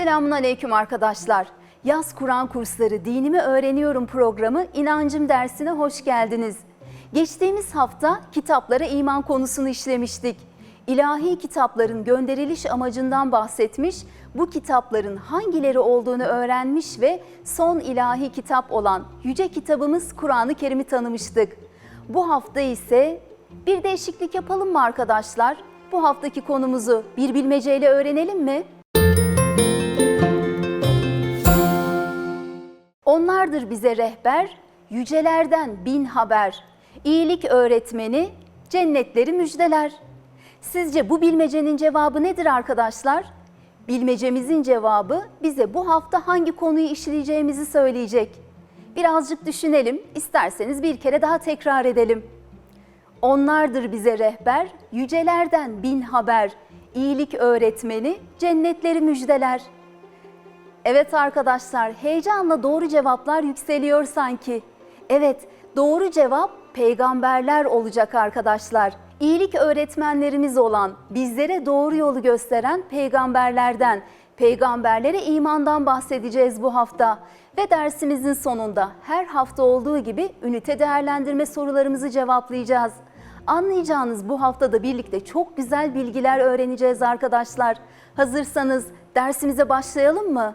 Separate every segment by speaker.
Speaker 1: Selamun Aleyküm arkadaşlar. Yaz Kur'an kursları Dinimi Öğreniyorum programı İnancım dersine hoş geldiniz. Geçtiğimiz hafta kitaplara iman konusunu işlemiştik. İlahi kitapların gönderiliş amacından bahsetmiş, bu kitapların hangileri olduğunu öğrenmiş ve son ilahi kitap olan yüce kitabımız Kur'an-ı Kerim'i tanımıştık. Bu hafta ise bir değişiklik yapalım mı arkadaşlar? Bu haftaki konumuzu bir bilmeceyle öğrenelim mi? Onlardır bize rehber, yücelerden bin haber. İyilik öğretmeni, cennetleri müjdeler. Sizce bu bilmecenin cevabı nedir arkadaşlar? Bilmecemizin cevabı bize bu hafta hangi konuyu işleyeceğimizi söyleyecek. Birazcık düşünelim, isterseniz bir kere daha tekrar edelim. Onlardır bize rehber, yücelerden bin haber. İyilik öğretmeni, cennetleri müjdeler. Evet arkadaşlar, heyecanla doğru cevaplar yükseliyor sanki. Evet, doğru cevap peygamberler olacak arkadaşlar. İyilik öğretmenlerimiz olan, bizlere doğru yolu gösteren peygamberlerden, peygamberlere imandan bahsedeceğiz bu hafta. Ve dersimizin sonunda her hafta olduğu gibi ünite değerlendirme sorularımızı cevaplayacağız. Anlayacağınız bu haftada birlikte çok güzel bilgiler öğreneceğiz arkadaşlar. Hazırsanız dersimize başlayalım mı?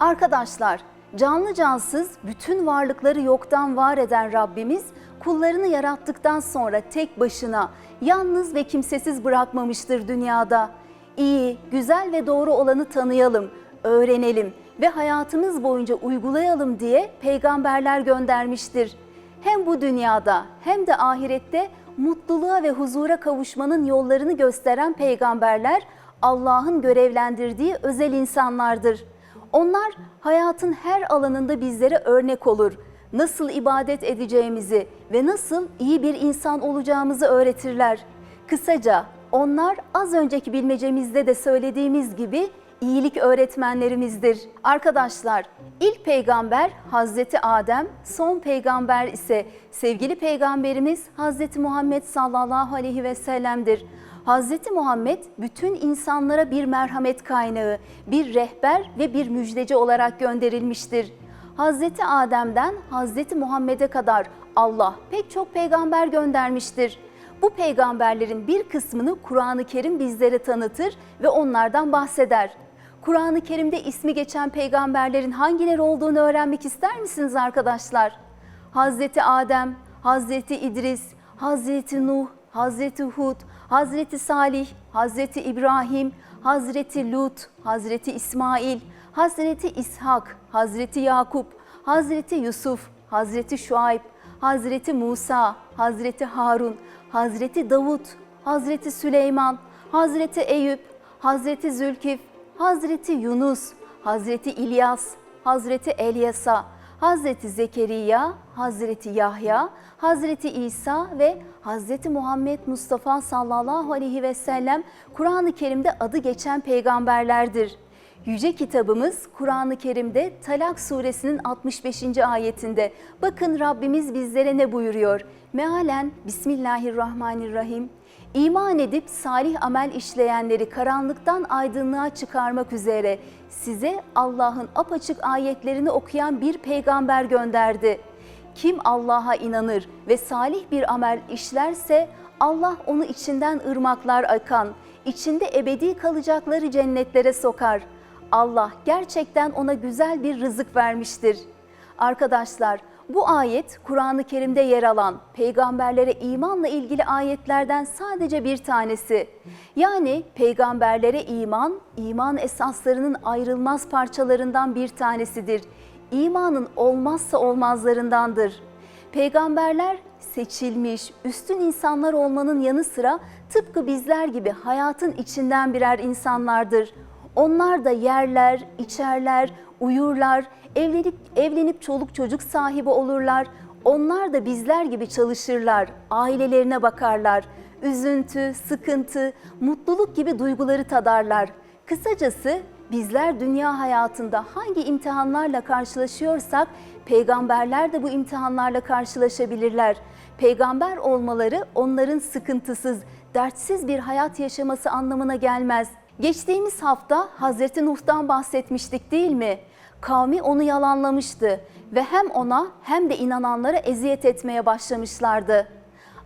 Speaker 1: Arkadaşlar, canlı cansız bütün varlıkları yoktan var eden Rabbimiz kullarını yarattıktan sonra tek başına yalnız ve kimsesiz bırakmamıştır dünyada. İyi, güzel ve doğru olanı tanıyalım, öğrenelim ve hayatımız boyunca uygulayalım diye peygamberler göndermiştir. Hem bu dünyada hem de ahirette mutluluğa ve huzura kavuşmanın yollarını gösteren peygamberler Allah'ın görevlendirdiği özel insanlardır. Onlar hayatın her alanında bizlere örnek olur. Nasıl ibadet edeceğimizi ve nasıl iyi bir insan olacağımızı öğretirler. Kısaca onlar az önceki bilmecemizde de söylediğimiz gibi iyilik öğretmenlerimizdir. Arkadaşlar, ilk peygamber Hazreti Adem, son peygamber ise sevgili peygamberimiz Hazreti Muhammed sallallahu aleyhi ve sellem'dir. Hazreti Muhammed bütün insanlara bir merhamet kaynağı, bir rehber ve bir müjdeci olarak gönderilmiştir. Hazreti Adem'den Hazreti Muhammed'e kadar Allah pek çok peygamber göndermiştir. Bu peygamberlerin bir kısmını Kur'an-ı Kerim bizlere tanıtır ve onlardan bahseder. Kur'an-ı Kerim'de ismi geçen peygamberlerin hangileri olduğunu öğrenmek ister misiniz arkadaşlar? Hazreti Adem, Hazreti İdris, Hazreti Nuh, Hazreti Hud, Hazreti Salih, Hazreti İbrahim, Hazreti Lut, Hazreti İsmail, Hazreti İshak, Hazreti Yakup, Hazreti Yusuf, Hazreti Şuayb, Hazreti Musa, Hazreti Harun, Hazreti Davut, Hazreti Süleyman, Hazreti Eyüp, Hazreti Zülkif, Hazreti Yunus, Hazreti İlyas, Hazreti Elyasa, Hazreti Zekeriya, Hazreti Yahya, Hazreti İsa ve Hazreti Muhammed Mustafa sallallahu aleyhi ve sellem Kur'an-ı Kerim'de adı geçen peygamberlerdir. Yüce kitabımız Kur'an-ı Kerim'de Talak suresinin 65. ayetinde bakın Rabbimiz bizlere ne buyuruyor? Mealen Bismillahirrahmanirrahim. İman edip salih amel işleyenleri karanlıktan aydınlığa çıkarmak üzere size Allah'ın apaçık ayetlerini okuyan bir peygamber gönderdi. Kim Allah'a inanır ve salih bir amel işlerse Allah onu içinden ırmaklar akan, içinde ebedi kalacakları cennetlere sokar. Allah gerçekten ona güzel bir rızık vermiştir. Arkadaşlar, bu ayet Kur'an-ı Kerim'de yer alan peygamberlere imanla ilgili ayetlerden sadece bir tanesi. Yani peygamberlere iman, iman esaslarının ayrılmaz parçalarından bir tanesidir. İmanın olmazsa olmazlarındandır. Peygamberler seçilmiş, üstün insanlar olmanın yanı sıra tıpkı bizler gibi hayatın içinden birer insanlardır. Onlar da yerler, içerler, uyurlar, evlenip evlenip çoluk çocuk sahibi olurlar. Onlar da bizler gibi çalışırlar, ailelerine bakarlar. üzüntü, sıkıntı, mutluluk gibi duyguları tadarlar. Kısacası bizler dünya hayatında hangi imtihanlarla karşılaşıyorsak peygamberler de bu imtihanlarla karşılaşabilirler. Peygamber olmaları onların sıkıntısız, dertsiz bir hayat yaşaması anlamına gelmez. Geçtiğimiz hafta Hazreti Nuh'tan bahsetmiştik değil mi? Kavmi onu yalanlamıştı ve hem ona hem de inananlara eziyet etmeye başlamışlardı.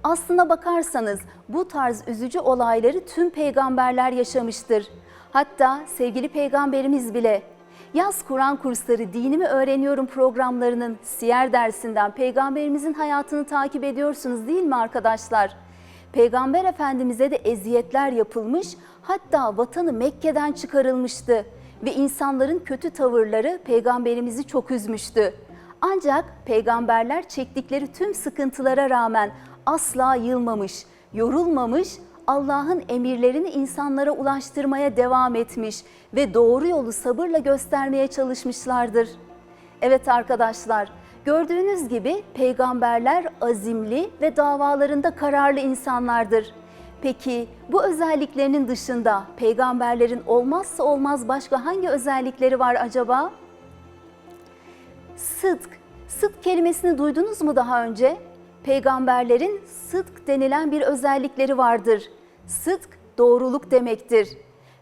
Speaker 1: Aslına bakarsanız bu tarz üzücü olayları tüm peygamberler yaşamıştır. Hatta sevgili peygamberimiz bile Yaz Kur'an kursları dinimi öğreniyorum programlarının siyer dersinden peygamberimizin hayatını takip ediyorsunuz değil mi arkadaşlar? Peygamber Efendimiz'e de eziyetler yapılmış, hatta vatanı Mekke'den çıkarılmıştı ve insanların kötü tavırları peygamberimizi çok üzmüştü. Ancak peygamberler çektikleri tüm sıkıntılara rağmen asla yılmamış, yorulmamış, Allah'ın emirlerini insanlara ulaştırmaya devam etmiş ve doğru yolu sabırla göstermeye çalışmışlardır. Evet arkadaşlar, gördüğünüz gibi peygamberler azimli ve davalarında kararlı insanlardır. Peki bu özelliklerinin dışında peygamberlerin olmazsa olmaz başka hangi özellikleri var acaba? Sıdk. Sıdk kelimesini duydunuz mu daha önce? Peygamberlerin sıdk denilen bir özellikleri vardır. Sıdk doğruluk demektir.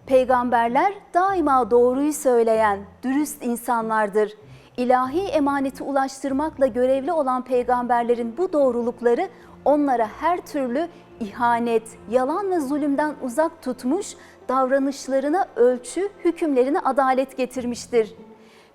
Speaker 1: Peygamberler daima doğruyu söyleyen, dürüst insanlardır. İlahi emaneti ulaştırmakla görevli olan peygamberlerin bu doğrulukları onlara her türlü ihanet, yalan ve zulümden uzak tutmuş, davranışlarına ölçü, hükümlerine adalet getirmiştir.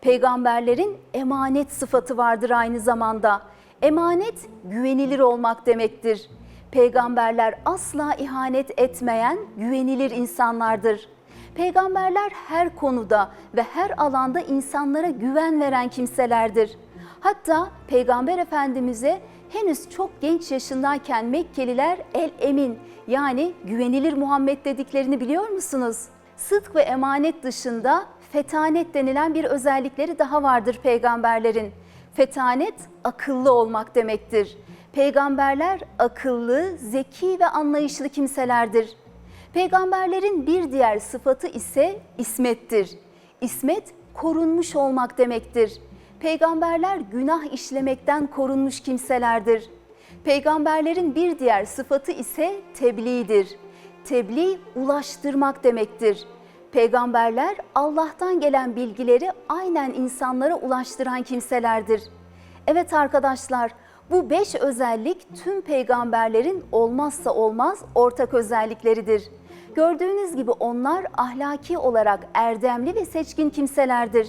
Speaker 1: Peygamberlerin emanet sıfatı vardır aynı zamanda. Emanet güvenilir olmak demektir. Peygamberler asla ihanet etmeyen, güvenilir insanlardır. Peygamberler her konuda ve her alanda insanlara güven veren kimselerdir. Hatta Peygamber Efendimiz'e henüz çok genç yaşındayken Mekkeliler el emin yani güvenilir Muhammed dediklerini biliyor musunuz? Sıdk ve emanet dışında fetanet denilen bir özellikleri daha vardır peygamberlerin. Fetanet akıllı olmak demektir. Peygamberler akıllı, zeki ve anlayışlı kimselerdir. Peygamberlerin bir diğer sıfatı ise ismettir. İsmet korunmuş olmak demektir. Peygamberler günah işlemekten korunmuş kimselerdir. Peygamberlerin bir diğer sıfatı ise tebliğdir. Tebliğ ulaştırmak demektir. Peygamberler Allah'tan gelen bilgileri aynen insanlara ulaştıran kimselerdir. Evet arkadaşlar, bu beş özellik tüm peygamberlerin olmazsa olmaz ortak özellikleridir. Gördüğünüz gibi onlar ahlaki olarak erdemli ve seçkin kimselerdir.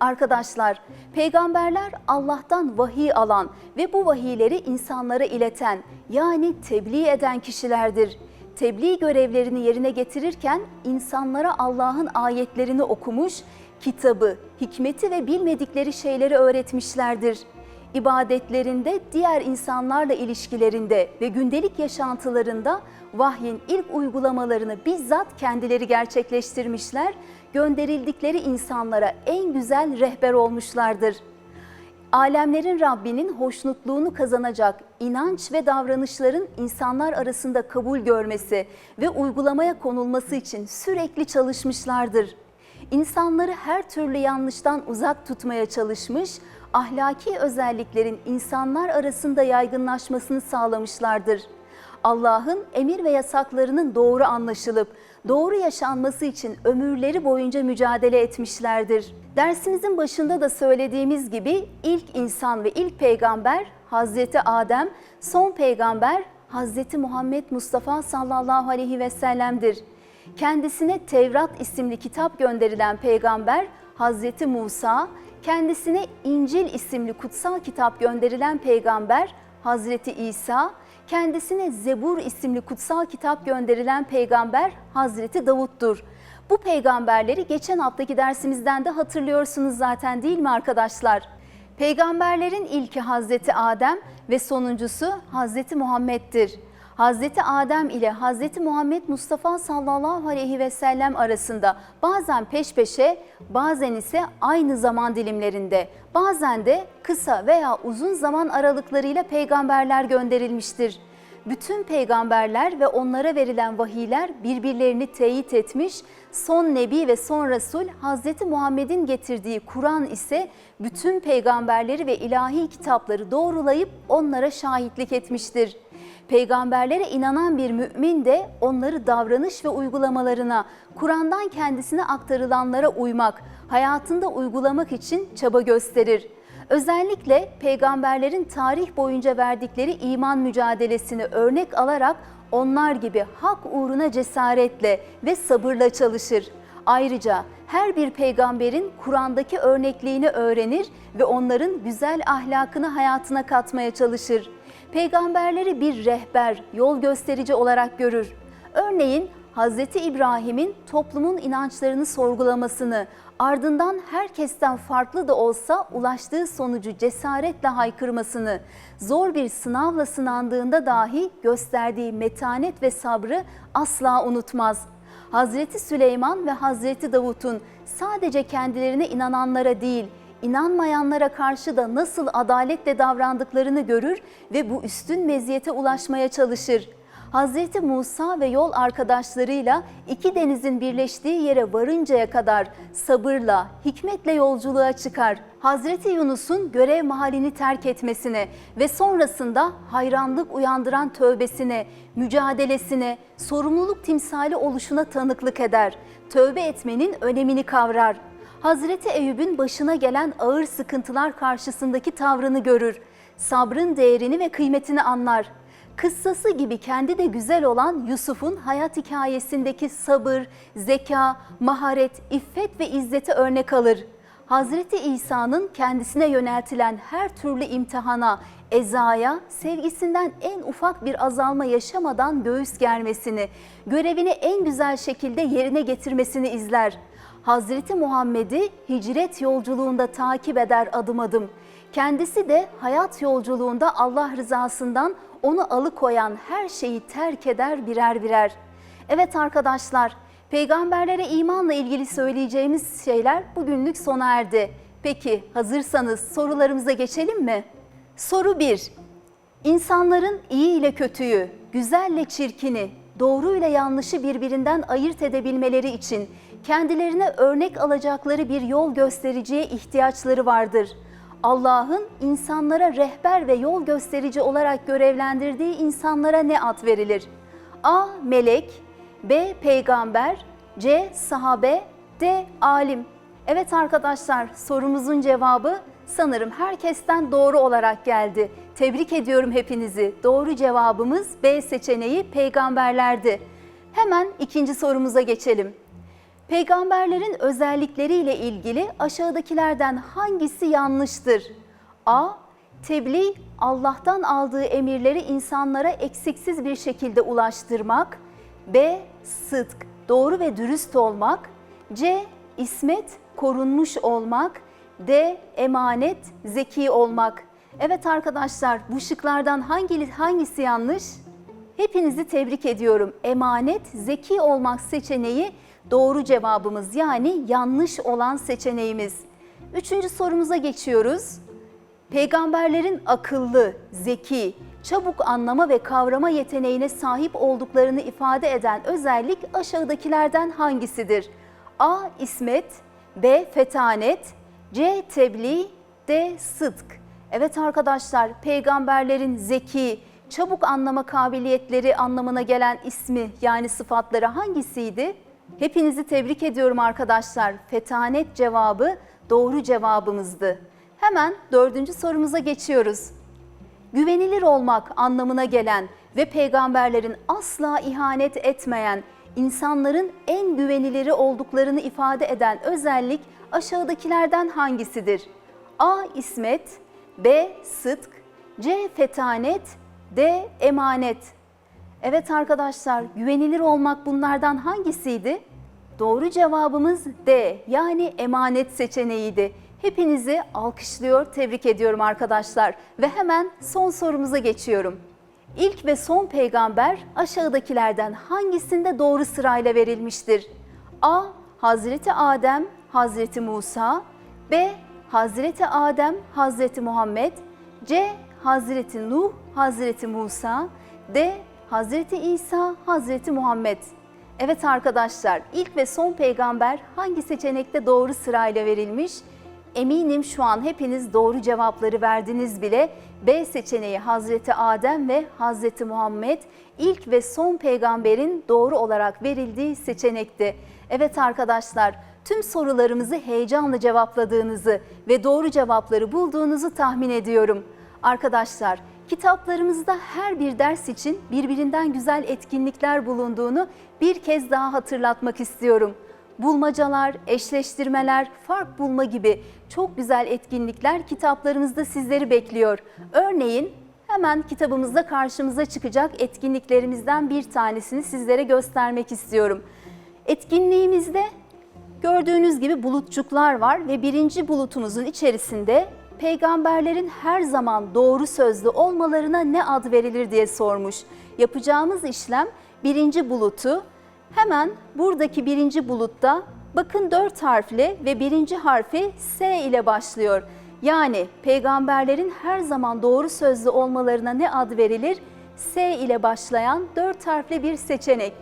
Speaker 1: Arkadaşlar, peygamberler Allah'tan vahiy alan ve bu vahiyleri insanlara ileten yani tebliğ eden kişilerdir. Tebliğ görevlerini yerine getirirken insanlara Allah'ın ayetlerini okumuş, kitabı, hikmeti ve bilmedikleri şeyleri öğretmişlerdir. İbadetlerinde, diğer insanlarla ilişkilerinde ve gündelik yaşantılarında vahyin ilk uygulamalarını bizzat kendileri gerçekleştirmişler, gönderildikleri insanlara en güzel rehber olmuşlardır. Alemlerin Rabbinin hoşnutluğunu kazanacak inanç ve davranışların insanlar arasında kabul görmesi ve uygulamaya konulması için sürekli çalışmışlardır. İnsanları her türlü yanlıştan uzak tutmaya çalışmış, ahlaki özelliklerin insanlar arasında yaygınlaşmasını sağlamışlardır. Allah'ın emir ve yasaklarının doğru anlaşılıp doğru yaşanması için ömürleri boyunca mücadele etmişlerdir. Dersimizin başında da söylediğimiz gibi ilk insan ve ilk peygamber Hazreti Adem, son peygamber Hazreti Muhammed Mustafa sallallahu aleyhi ve sellem'dir. Kendisine Tevrat isimli kitap gönderilen peygamber Hazreti Musa, kendisine İncil isimli kutsal kitap gönderilen peygamber Hazreti İsa, kendisine Zebur isimli kutsal kitap gönderilen peygamber Hazreti Davut'tur. Bu peygamberleri geçen haftaki dersimizden de hatırlıyorsunuz zaten değil mi arkadaşlar? Peygamberlerin ilki Hazreti Adem ve sonuncusu Hazreti Muhammed'dir. Hazreti Adem ile Hazreti Muhammed Mustafa sallallahu aleyhi ve sellem arasında bazen peş peşe, bazen ise aynı zaman dilimlerinde, bazen de kısa veya uzun zaman aralıklarıyla peygamberler gönderilmiştir. Bütün peygamberler ve onlara verilen vahiyler birbirlerini teyit etmiş. Son nebi ve son resul Hazreti Muhammed'in getirdiği Kur'an ise bütün peygamberleri ve ilahi kitapları doğrulayıp onlara şahitlik etmiştir. Peygamberlere inanan bir mümin de onları davranış ve uygulamalarına, Kur'an'dan kendisine aktarılanlara uymak, hayatında uygulamak için çaba gösterir. Özellikle peygamberlerin tarih boyunca verdikleri iman mücadelesini örnek alarak onlar gibi hak uğruna cesaretle ve sabırla çalışır. Ayrıca her bir peygamberin Kur'an'daki örnekliğini öğrenir ve onların güzel ahlakını hayatına katmaya çalışır. Peygamberleri bir rehber, yol gösterici olarak görür. Örneğin Hz. İbrahim'in toplumun inançlarını sorgulamasını, ardından herkesten farklı da olsa ulaştığı sonucu cesaretle haykırmasını, zor bir sınavla sınandığında dahi gösterdiği metanet ve sabrı asla unutmaz. Hazreti Süleyman ve Hazreti Davut'un sadece kendilerine inananlara değil, inanmayanlara karşı da nasıl adaletle davrandıklarını görür ve bu üstün meziyete ulaşmaya çalışır. Hazreti Musa ve yol arkadaşlarıyla iki denizin birleştiği yere varıncaya kadar sabırla, hikmetle yolculuğa çıkar. Hazreti Yunus'un görev mahallini terk etmesine ve sonrasında hayranlık uyandıran tövbesine, mücadelesine, sorumluluk timsali oluşuna tanıklık eder. Tövbe etmenin önemini kavrar. Hazreti Eyüp'ün başına gelen ağır sıkıntılar karşısındaki tavrını görür. Sabrın değerini ve kıymetini anlar. Kıssası gibi kendi de güzel olan Yusuf'un hayat hikayesindeki sabır, zeka, maharet, iffet ve izzete örnek alır. Hazreti İsa'nın kendisine yöneltilen her türlü imtihana, ezaya, sevgisinden en ufak bir azalma yaşamadan göğüs germesini, görevini en güzel şekilde yerine getirmesini izler. Hazreti Muhammed'i hicret yolculuğunda takip eder adım adım. Kendisi de hayat yolculuğunda Allah rızasından onu alıkoyan her şeyi terk eder birer birer. Evet arkadaşlar, peygamberlere imanla ilgili söyleyeceğimiz şeyler bugünlük sona erdi. Peki hazırsanız sorularımıza geçelim mi? Soru 1. İnsanların iyi ile kötüyü, güzelle çirkini, doğru ile yanlışı birbirinden ayırt edebilmeleri için kendilerine örnek alacakları bir yol göstericiye ihtiyaçları vardır. Allah'ın insanlara rehber ve yol gösterici olarak görevlendirdiği insanlara ne ad verilir? A. Melek B. Peygamber C. Sahabe D. Alim Evet arkadaşlar sorumuzun cevabı sanırım herkesten doğru olarak geldi. Tebrik ediyorum hepinizi. Doğru cevabımız B seçeneği peygamberlerdi. Hemen ikinci sorumuza geçelim. Peygamberlerin özellikleriyle ilgili aşağıdakilerden hangisi yanlıştır? A. Tebliğ, Allah'tan aldığı emirleri insanlara eksiksiz bir şekilde ulaştırmak. B. Sıdk, doğru ve dürüst olmak. C. İsmet, korunmuş olmak. D. Emanet, zeki olmak. Evet arkadaşlar bu şıklardan hangi, hangisi yanlış? Hepinizi tebrik ediyorum. Emanet, zeki olmak seçeneği doğru cevabımız yani yanlış olan seçeneğimiz. Üçüncü sorumuza geçiyoruz. Peygamberlerin akıllı, zeki, çabuk anlama ve kavrama yeteneğine sahip olduklarını ifade eden özellik aşağıdakilerden hangisidir? A. İsmet B. Fetanet C. Tebliğ D. Sıdk Evet arkadaşlar peygamberlerin zeki, çabuk anlama kabiliyetleri anlamına gelen ismi yani sıfatları hangisiydi? Hepinizi tebrik ediyorum arkadaşlar. Fetanet cevabı doğru cevabımızdı. Hemen dördüncü sorumuza geçiyoruz. Güvenilir olmak anlamına gelen ve peygamberlerin asla ihanet etmeyen, insanların en güveniliri olduklarını ifade eden özellik aşağıdakilerden hangisidir? A. İsmet B. Sıdk C. Fetanet D. Emanet Evet arkadaşlar, güvenilir olmak bunlardan hangisiydi? Doğru cevabımız D yani emanet seçeneğiydi. Hepinizi alkışlıyor, tebrik ediyorum arkadaşlar ve hemen son sorumuza geçiyorum. İlk ve son peygamber aşağıdakilerden hangisinde doğru sırayla verilmiştir? A. Hazreti Adem, Hazreti Musa B. Hazreti Adem, Hazreti Muhammed C. Hazreti Nuh, Hazreti Musa D. Hazreti İsa, Hazreti Muhammed. Evet arkadaşlar, ilk ve son peygamber hangi seçenekte doğru sırayla verilmiş? Eminim şu an hepiniz doğru cevapları verdiniz bile. B seçeneği Hazreti Adem ve Hazreti Muhammed ilk ve son peygamberin doğru olarak verildiği seçenekti. Evet arkadaşlar, tüm sorularımızı heyecanla cevapladığınızı ve doğru cevapları bulduğunuzu tahmin ediyorum. Arkadaşlar, kitaplarımızda her bir ders için birbirinden güzel etkinlikler bulunduğunu bir kez daha hatırlatmak istiyorum. Bulmacalar, eşleştirmeler, fark bulma gibi çok güzel etkinlikler kitaplarımızda sizleri bekliyor. Örneğin hemen kitabımızda karşımıza çıkacak etkinliklerimizden bir tanesini sizlere göstermek istiyorum. Etkinliğimizde gördüğünüz gibi bulutçuklar var ve birinci bulutumuzun içerisinde peygamberlerin her zaman doğru sözlü olmalarına ne ad verilir diye sormuş. Yapacağımız işlem birinci bulutu hemen buradaki birinci bulutta bakın dört harfli ve birinci harfi S ile başlıyor. Yani peygamberlerin her zaman doğru sözlü olmalarına ne ad verilir? S ile başlayan dört harfli bir seçenek.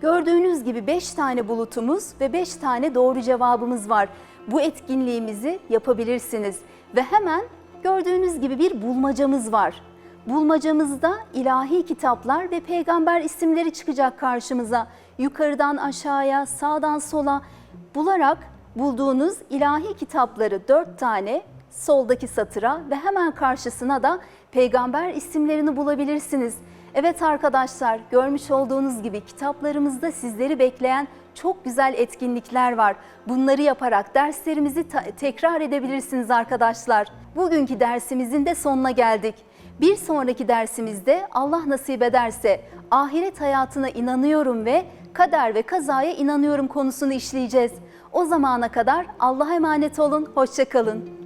Speaker 1: Gördüğünüz gibi 5 tane bulutumuz ve 5 tane doğru cevabımız var. Bu etkinliğimizi yapabilirsiniz ve hemen gördüğünüz gibi bir bulmacamız var. Bulmacamızda ilahi kitaplar ve peygamber isimleri çıkacak karşımıza. Yukarıdan aşağıya, sağdan sola bularak bulduğunuz ilahi kitapları 4 tane soldaki satıra ve hemen karşısına da peygamber isimlerini bulabilirsiniz. Evet arkadaşlar görmüş olduğunuz gibi kitaplarımızda sizleri bekleyen çok güzel etkinlikler var. Bunları yaparak derslerimizi tekrar edebilirsiniz arkadaşlar. Bugünkü dersimizin de sonuna geldik. Bir sonraki dersimizde Allah nasip ederse ahiret hayatına inanıyorum ve kader ve kazaya inanıyorum konusunu işleyeceğiz. O zamana kadar Allah'a emanet olun, hoşçakalın.